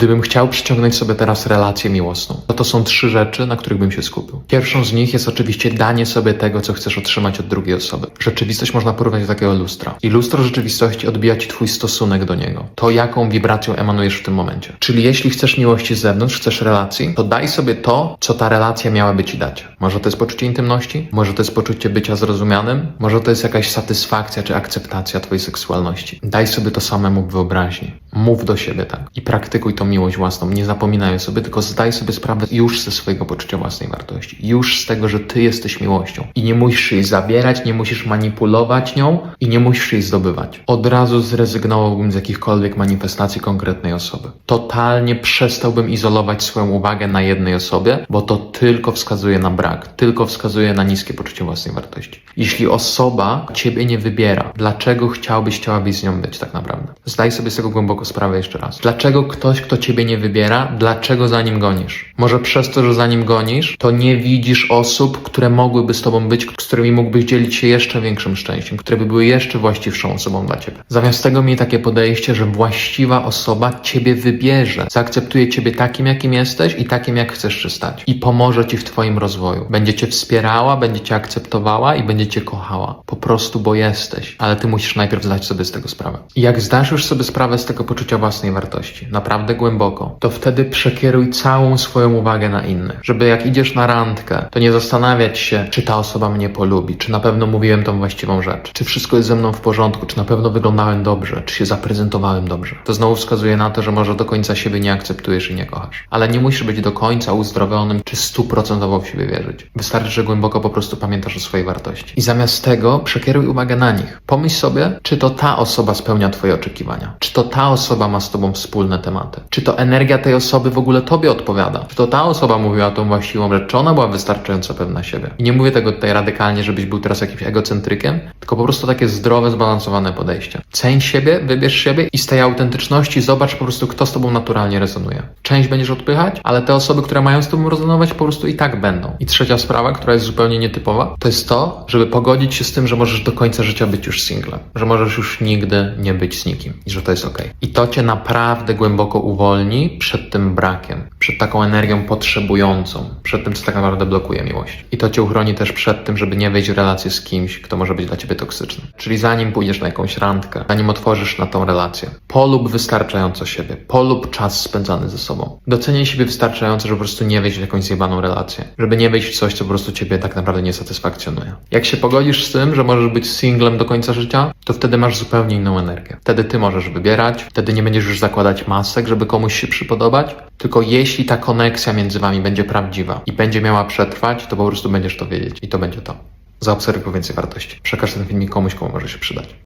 Gdybym chciał przyciągnąć sobie teraz relację miłosną, to to są trzy rzeczy, na których bym się skupił. Pierwszą z nich jest oczywiście danie sobie tego, co chcesz otrzymać od drugiej osoby. Rzeczywistość można porównać do takiego lustra. I lustro rzeczywistości odbija ci twój stosunek do niego. To, jaką wibracją emanujesz w tym momencie. Czyli jeśli chcesz miłości z zewnątrz, chcesz relacji, to daj sobie to, co ta relacja miałaby ci dać. Może to jest poczucie intymności, może to jest poczucie bycia zrozumianym, może to jest jakaś satysfakcja czy akceptacja twojej seksualności. Daj sobie to samemu w wyobraźni. Mów do siebie tak i praktykuj tą miłość własną. Nie zapominaj o sobie, tylko zdaj sobie sprawę już ze swojego poczucia własnej wartości. Już z tego, że ty jesteś miłością. I nie musisz jej zabierać, nie musisz manipulować nią i nie musisz jej zdobywać. Od razu zrezygnowałbym z jakichkolwiek manifestacji konkretnej osoby. Totalnie przestałbym izolować swoją uwagę na jednej osobie, bo to tylko wskazuje na brak, tylko wskazuje na niskie poczucie własnej wartości. Jeśli osoba ciebie nie wybiera, dlaczego chciałbyś, chciałabyś z nią być tak naprawdę? Zdaj sobie z tego głęboko sprawę jeszcze raz. Dlaczego ktoś, kto ciebie nie wybiera, dlaczego za nim gonisz? Może przez to, że za nim gonisz, to nie widzisz osób, które mogłyby z tobą być, z którymi mógłbyś dzielić się jeszcze większym szczęściem, które by były jeszcze właściwszą osobą dla ciebie. Zamiast tego miej takie podejście, że właściwa osoba ciebie wybierze, zaakceptuje ciebie takim, jakim jesteś i takim, jak chcesz się stać. I pomoże ci w twoim rozwoju. Będzie cię wspierała, będzie cię akceptowała i będzie cię kochała. Po prostu, bo jesteś. Ale ty musisz najpierw zdać sobie z tego sprawę. I jak zdasz już sobie sprawę z tego poczucia własnej wartości, naprawdę głęboko, to wtedy przekieruj całą swoją uwagę na innych. Żeby jak idziesz na randkę, to nie zastanawiać się, czy ta osoba mnie polubi, czy na pewno mówiłem tą właściwą rzecz, czy wszystko jest ze mną w porządku, czy na pewno wyglądałem dobrze, czy się zaprezentowałem dobrze. To znowu wskazuje na to, że może do końca siebie nie akceptujesz i nie kochasz. Ale nie musisz być do końca uzdrowionym, czy stuprocentowo w siebie wierzyć. Wystarczy, że głęboko po prostu pamiętasz o swojej wartości. I zamiast tego przekieruj uwagę na nich. Pomyśl sobie, czy to ta osoba spełnia Twoje oczekiwania. Czy to ta osoba ma z Tobą wspólne tematy. Czy to energia tej osoby w ogóle Tobie odpowiada. Czy to ta osoba mówiła tą właściwą rzecz, czy ona była wystarczająco pewna siebie. I nie mówię tego tutaj radykalnie, żebyś był teraz jakimś egocentrykiem, tylko po prostu takie zdrowe, zbalansowane podejście. Ceń siebie, wybierz siebie i z tej autentyczności zobacz po prostu, kto z Tobą naturalnie rezonuje. Część będziesz odpychać, ale te osoby, które mają z Tobą rezonować, po prostu i tak będą. I trzecia sprawa, która jest zupełnie nietypowa, to jest to, żeby pogodzić się z tym, że możesz do końca życia być już singlem. Że możesz już nigdy nie być z nikim i że to jest okej. I to Cię naprawdę głęboko uwolni przed tym brakiem, przed taką energią potrzebującą, przed tym, co tak naprawdę blokuje miłość. I to Cię uchroni też przed tym, żeby nie wejść w relację z kimś, kto może być dla Ciebie toksyczny. Czyli zanim pójdziesz na jakąś randkę, zanim otworzysz na tą relację, polub wystarczająco siebie, polub czas spędzany ze sobą. Doceniaj siebie wystarczająco, żeby po prostu nie wejść w jakąś zjebaną relację. Żeby nie wejść w coś, co po prostu Ciebie tak naprawdę nie satysfakcjonuje. Jak się pogodzisz z tym, że możesz być singlem do końca życia, to wtedy masz zupełnie inną energię. Wtedy Ty możesz wybierać, wtedy nie będziesz już zakładać masek, żeby komuś się przypodobać, tylko jeśli ta koneksja między Wami będzie prawdziwa i będzie miała przetrwać, to po prostu będziesz to wiedzieć i to będzie to. Zaobserwuj po więcej wartości. Przekaż ten filmik komuś, komu może się przydać.